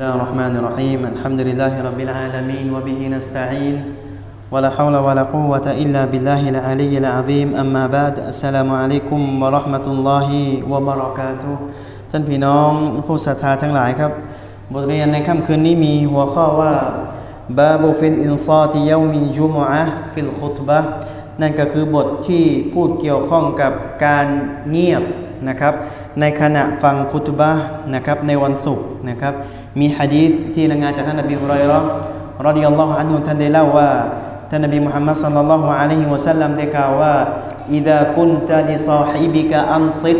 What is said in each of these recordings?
الله الرحمن الرحيم الحمد لله رب العالمين وبه نستعين ولا حول ولا قوة إلا بالله العلي العظيم أما بعد السلام عليكم ورحمة الله وبركاته ท่านพี่น้องผู้ศรัทธาทั้งหลายครับ บทเรียนในค่ำคืนนี้มีหัวข้อว่าบาบูฟินอินซาติเยามินจุมอะฟิลคุตบะห์นั่นก็คือบทที่พูดเกี่ยวข้องกับการเงียบนะครับในขณะฟังคุตบะห์นะครับในวันศุกร์นะครับ มีฮะดีษที่รายงานจากท่านนบีฮุไรเราะรอดิยัลลอฮุอันฮุท่านได้เล่าว่าท่านนบีมุฮัมมัดสัลลัลลอฮุอะลัยฮิวะสัลลัมได้กล่าวว่าอิดะกุนตะลิซอฮิบิกะอันซิด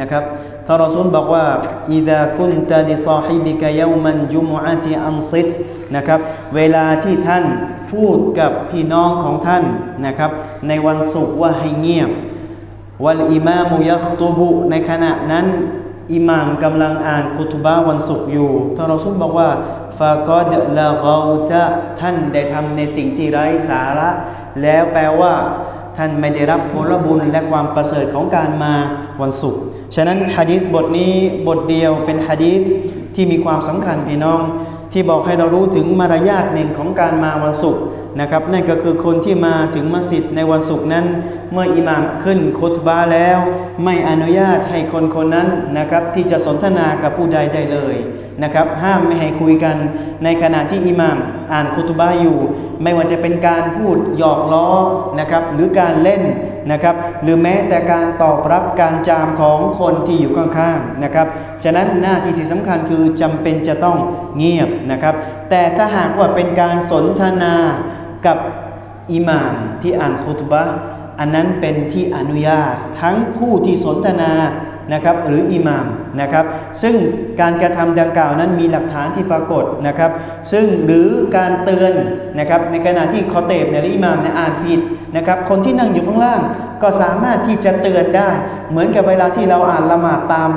นะครับท่านรอซูลบอกว่าอิดะกุนตะลิซอฮิบิกะยามันจุมุอะติอันซิดนะครับเวลาที่ท่านพูดกับพี่น้องของท่านนะครับในวันศุกร์ว่าให้เงียบ วัลอิมามุยัคตุบุในขณะนั้น อิหม่ามกำลังอ่านคุตบะวันศุกร์อยู่ท่านรอซุลบอกว่าฟากอดละกาจะท่านได้ทำในสิ่งที่ไร้สาระ แล้วแปลว่า ท่านไม่ได้รับผลบุญและความประเสริฐของการมาวันศุกร์ฉะนั้นฮะดีษบทนี้บทเดียวเป็นฮะดีษ ที่มีความสำคัญพี่น้อง ที่บอกให้เรารู้ถึงมารยาทหนึ่งของการมาวันศุกร์นะครับนั่นก็คือคนที่มาถึงมัสยิดในวันศุกร์นั้น เมื่ออิหม่ามขึ้นคุตบาแล้ว ไม่อนุญาตให้คนคนนั้นนะครับที่จะสนทนากับผู้ใดได้เลย นะครับห้ามไม่ให้คุยกัน ในขณะที่อิหม่ามอ่านคุตบาอยู่ ไม่ว่าจะเป็นการพูดหยอกล้อนะครับหรือการเล่นนะครับหรือแม้แต่การตอบรับการจามของคนที่อยู่ข้างๆนะครับฉะนั้นหน้าที่ที่สำคัญคือจำเป็นจะต้องเงียบนะครับแต่ถ้าหากว่าเป็นการสนทนากับอิหม่ามที่อ่านคุตบะอันนั้นเป็นที่อนุญาตทั้งผู้ที่สนทนา นะครับหรืออิหม่ามนะครับซึ่งการกระทำดังกล่าวนั้นมีหลักฐานที่ปรากฏนะครับ ซึ่งหรือการเตือนนะครับในขณะที่คอเตบเนี่ยหรืออิหม่ามเนี่ยอ่านผิดนะครับคนที่นั่งอยู่ข้างล่างก็สามารถที่จะเตือนได้ เหมือนกับเวลาที่เราอ่านละหมาดตาม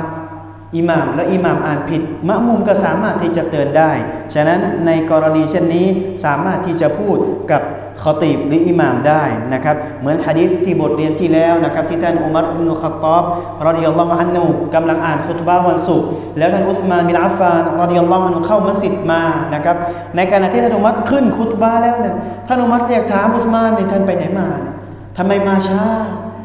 อิหม่ามและอิหม่ามอ่านผิด มะมุมก็สามารถที่จะเตือนได้ ฉะนั้นในกรณีเช่นนี้สามารถที่จะพูดกับ คอตีบหรืออิหม่ามได้นะครับเหมือนฮะดิษที่บทเรียนที่แล้วนะครับที่ท่านอุมัรอิบนุขัตตอบรอดิยัลลอฮุอันนุกำลังอ่านคุตบะวันศุกร์แล้วท่านอุสมานบินอัฟฟานรอดิยัลลอฮุอันนุเข้ามัสยิดมานะครับในขณะที่ท่านอุมัรขึ้นคุตบะแล้วเนี่ยท่านอุมัรเรียกถามอุสมานนี่ท่านไปไหนมาเนี่ยทำไมมาช้า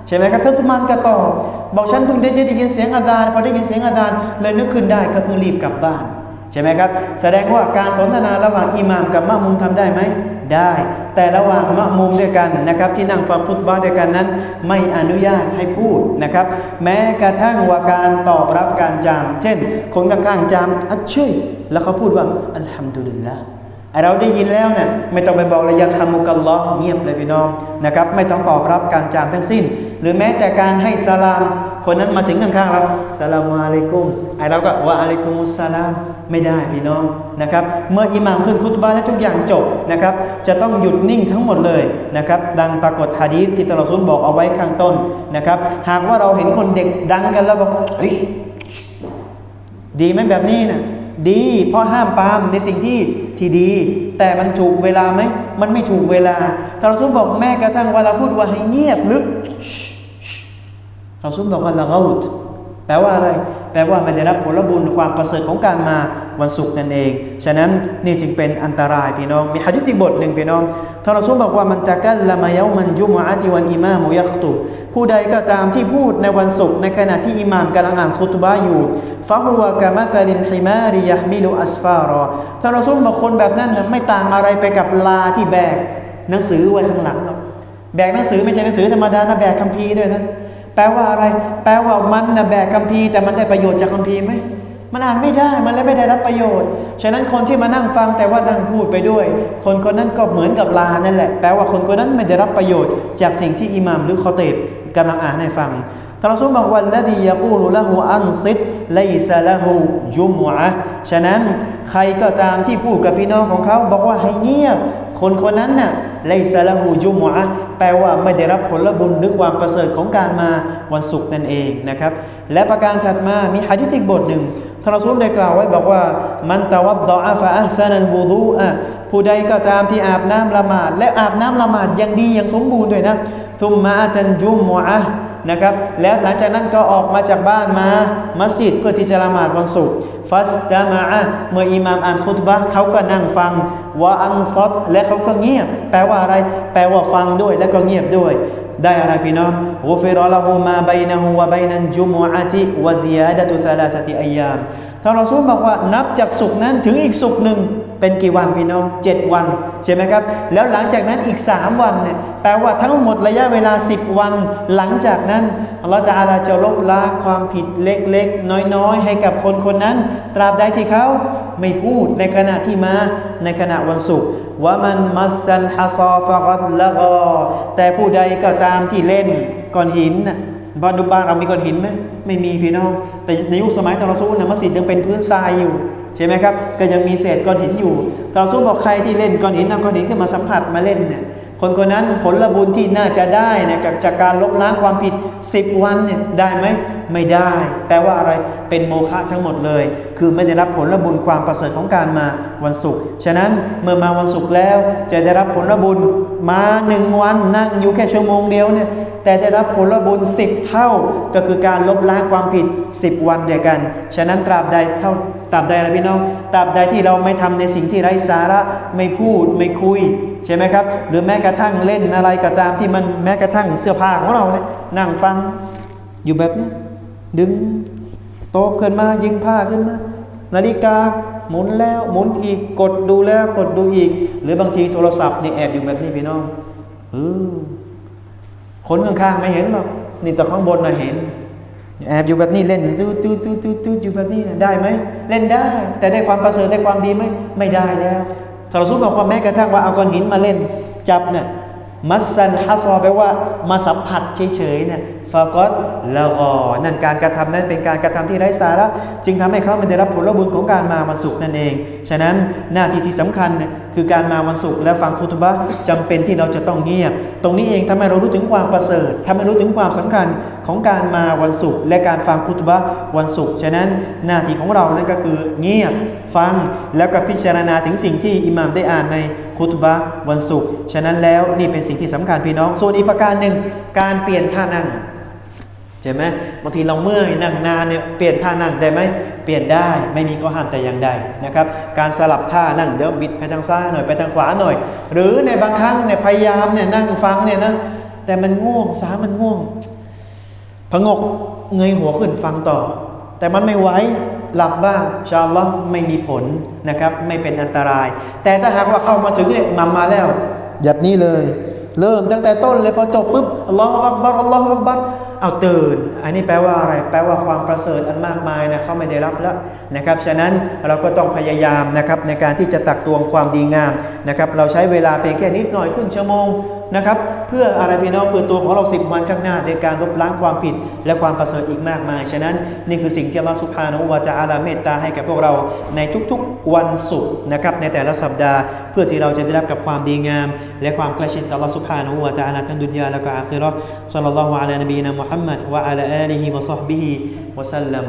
ใช่ไหมครับท่านอุสมานก็ตอบบอกฉันเพิ่งได้ได้ยินเสียงอาดานพอได้ยินเสียงอาดานเลยนึกขึ้นได้ก็เพิ่งรีบกลับบ้านใช่ไหมครับแสดงว่าการสนทนาระหว่างอิหม่ามกับมะมุมทำได้ไหม ได้ แต่ระหว่างมะมุมด้วยกันนะครับที่นั่งฟังพุทบาด้วยกันนั้น ไม่อนุญาตให้พูดนะครับ แม้กระทั่งว่าการตอบรับการจาม เช่น คนข้างๆจามอัชช่ยแล้วเขาพูดว่าอัลฮัมดุลิลละไอเราได้ยินแล้วเนี่ยไม่ต้องไปบอกเลยยังฮามุกัลลอเงียบเลยพี่น้องนะครับ ไม่ต้องตอบรับการจามทั้งสิ้น หรือแม้แต่การให้สลาม คนนั้นมาถึงข้างๆเราสลามุอะลัยกุมไอเราก็ว่าอะลัยกุมุสสลามไม่ได้พี่น้องนะครับ เมื่ออิหม่ามขึ้นคุตบะห์และทุกอย่างจบนะครับ จะต้องหยุดนิ่งทั้งหมดเลยนะครับ ดังปรากฏฮะดีษที่ตลอดซุนบอกเอาไว้ข้างต้นนะครับ หากว่าเราเห็นคนเด็กดังกันแล้วบอกเฮ้ยดีไหมแบบนี้นะดีเพราะห้ามปามในสิ่งที่ที่ดี แต่มันถูกเวลาไหมมันไม่ถูกเวลาตลอดซุนบอกแม้กระทั่งเวลาพูดว่าให้เงียบลึก เราซุนบอกว่าละกาอุดแปลว่าอะไร แปลว่าไม่ได้รับผลบุญความประเสริฐของการมาวันศุกร์นั่นเอง ฉะนั้นนี่จึงเป็นอันตรายพี่น้อง มีหะดีษอีกบทหนึ่งพี่น้องท่านรอซูลบอกว่ามันจะกัลละมายามันจุมอะติวันอิมามุยักตุบผู้ใดก็ตามที่พูดในวันศุกร์ในขณะที่อิหม่ามกำลังอ่านคุตบะอยู่ฟะฮุวะกะมัธลินฮิมาริยะมิลุอัสฟารอท่านรอซูลบอกคนแบบนั้นไม่ต่างอะไรไปกับลาที่แบกหนังสือไว้ข้างหลังหรอกแบกหนังสือไม่ใช่หนังสือธรรมดานะแบกคัมภีร์ด้วยนะ แปลว่าอะไร แปลว่ามันนะแบกคัมภีร์แต่มันได้ประโยชน์จากคัมภีร์ไหมมันอ่านไม่ได้ มันเลยไม่ได้รับประโยชน์ ฉะนั้นคนที่มานั่งฟังแต่ว่านั่งพูดไปด้วย คนคนนั้นก็เหมือนกับลานั่นแหละ แปลว่าคนคนนั้นไม่ได้รับประโยชน์ จากสิ่งที่อิหม่ามหรือคอเตบกำลังอ่านให้ฟัง ท่านรอซูลบอกว่าละดียะกูลุละหูอันซิดไลซะละหูยุมอะฉะนั้นใครก็ตามที่พูดกับพี่น้องของเขา บอกว่าให้เงียบ คนคนนั้นน่ะไลซาละหูยุมอะแปลว่าไม่ได้รับผลบุญหรือความประเสริฐของการมาวันศุกร์นั่นเองนะครับ และประการถัดมามีหะดีษอีกบทหนึ่งท่านรอซูลได้กล่าวไว้บอกว่า มันตะวัดดออาฟะอัซานันวูดูอะผู้ใดก็ตามที่อาบน้ำละหมาด และอาบน้ำละหมาดอย่างดีอย่างสมบูรณ์ด้วยนะทุมมาอัตันจุมอะ นะครับ แล้วหลังจากนั้นก็ออกมาจากบ้านมามัสยิดเพื่อที่จะละหมาดวันศุกร์ฟัสตามะเมื่ออิหม่ามอ่านคุตบะเขาก็นั่งฟังวะอันซอตและเขาก็เงียบ แปลว่าอะไร แปลว่าฟังด้วยและก็เงียบด้วย ได้อะไรพี่น้องกุฟิรละหูมาบัยนะฮูวะบัยนันจุมอะติวะซิยาดะตุซาลาตติอัยยามท่านรอซูลบอกว่านับจากสุกร์นั้นถึงอีกสุกร์หนึ่ง เป็นกี่วันพี่น้องเจ็ดวันใช่ไหมครับ แล้วหลังจากนั้นอีก 3 วันเนี่ยแปลว่าทั้งหมดระยะเวลา 10 วัน หลังจากนั้นอัลลอฮฺจะอาลาจะลบล้างความผิดเล็กๆ น้อยๆ ให้กับคนคนนั้น ตราบใดที่เขาไม่พูดในขณะที่มาในขณะวันศุกร์ว่ามันมัสซัลฮัซอฟะกัดละกอแต่ผู้ใดก็ตามที่เล่นก้อนหินบ้านดูบ้านเรามีก้อนหินไหมไม่มีพี่น้อง แต่ในยุคสมัยตอนเราสู้นะมัสยิดยังเป็นพื้นทรายอยู่ ใช่ไหมครับ ก็ยังมีเศษก้อนหินอยู่ตราซุบอกใครที่เล่นก้อนหินนำก้อนหินขึ้นมาสัมผัสมาเล่นเนี่ยคนคนนั้นผลบุญที่น่าจะได้เนี่ยกับจากการลบล้างความผิด 10 วันเนี่ยได้ไหมไม่ได้ แปลว่าอะไรเป็นโมฆะทั้งหมดเลย คือไม่ได้รับผลบุญความประเสริฐของการมาวันศุกร์ฉะนั้นเมื่อมาวันศุกร์แล้วจะได้รับผลบุญมาหนึ่งวันนั่งอยู่แค่ชั่วโมงเดียวเนี่ยแต่ได้รับผลบุญ 10 เท่าก็คือการลบล้างความผิด 10 วันเดียวกัน ฉะนั้นตราบใดเท่า ตราบใดนะพี่น้องตราบใดที่เราไม่ทำในสิ่งที่ไร้สาระไม่พูดไม่คุยใช่ไหมครับ หรือแม้กระทั่งเล่นอะไรก็ตามที่มันแม้กระทั่งเสื้อผ้าของเราเนี่ยนั่งฟังอยู่แบบนี้ดึงโต๊ะขึ้นมายิงผ้าขึ้นมา นาฬิกาหมุนแล้วหมุนอีกกดดูแล้วกดดูอีก หรือบางทีโทรศัพท์นี่แอบอยู่แบบนี้พี่น้องเออคนข้างๆไม่เห็นหรอกนี่แต่ข้างบนน่ะเห็น แอบอยู่แบบนี้เล่นจู้จู้จู้จู้จู้อยู่แบบนี้ได้ไหมเล่นได้ แต่ได้ความประเสริฐได้ความดีไหมไม่ได้แล้วสารสุบอกว่าแม้กระทั่งว่าเอาก้อนหินมาเล่นจับเนี่ยมัสซันฮัซอแปลว่ามาสัมผัสเฉยๆเนี่ย ฟากอตละกอนั่นการกระทำนั้นเป็นการกระทำที่ไร้สาระจึงทำให้เขาไม่ได้รับผลบุญของการมาวันศุกร์นั่นเอง ฉะนั้นหน้าที่ที่สำคัญคือการมาวันศุกร์และฟังคุตบะห์จำเป็นที่เราจะต้องเงียบ ตรงนี้เองทำให้เรารู้ถึงความประเสริฐทำให้รู้ถึงความสำคัญของการมาวันศุกร์และการฟังคุตบะวันศุกร์ฉะนั้นหน้าที่ของเรานั่นก็คือเงียบฟังแล้วก็พิจารณาถึงสิ่งที่อิหม่ามได้อ่านในคุตบะวันศุกร์ฉะนั้นแล้วนี่เป็นสิ่งที่สำคัญพี่น้องส่วนอีกประการหนึ่งการเปลี่ยนท่านั่ง ใช่ไหมบางทีเราเมื่อยนั่งนานเนี่ยเปลี่ยนท่านั่งได้ไหมเปลี่ยนได้ไม่มีข้อห้ามแต่อย่างใดนะครับ การสลับท่านั่งเดี๋ยวบิดไปทางซ้ายหน่อยไปทางขวาหน่อย หรือในบางครั้งเนี่ยพยายามเนี่ยนั่งฟังเนี่ยนะแต่มันง่วงสามันง่วงผงกเงยหัวขึ้นฟังต่อ แต่มันไม่ไหวหลับบ้างชาลลอไม่มีผลนะครับไม่เป็นอันตราย แต่ถ้าหากว่าเข้ามาถึงเนี่ยมามาแล้วแบบนี้เลย เริ่มตั้งแต่ต้นเลยพอจบปุ๊บอัลลอฮฺอักบัรอัลลอฮฺอักบัร เอาตื่น อันนี้แปลว่าอะไร แปลว่าความประเสริฐอันมากมายนะเขาไม่ได้รับแล้วนะครับ ฉะนั้นเราก็ต้องพยายามนะครับในการที่จะตักตวงความดีงามนะครับ เราใช้เวลาเพียงแค่นิดหน่อยครึ่งชั่วโมง นะครับ เพื่ออะไรพี่น้องเพื่อตัวของเราสิบวันข้างหน้าในการลบล้างความผิดและความประเสริฐอีกมากมาย ฉะนั้นนี่คือสิ่งที่อัลลอฮฺสุบฮานวะจะอาลาเมตตาให้กับพวกเราในทุกๆวันศุกร์นะครับในแต่ละสัปดาห์ เพื่อที่เราจะได้รับกับความดีงาม และความใกล้ชิดต่ออัลลอฮฺสุบฮานวะจะอาลาทั้งดุนยาและก็อาคิราะห์ศ็อลลัลลอฮุอะลัยนบีนะมุฮัมมัดวะอะลาอาลีฮิวะซอฮบิฮิวะซัลลัม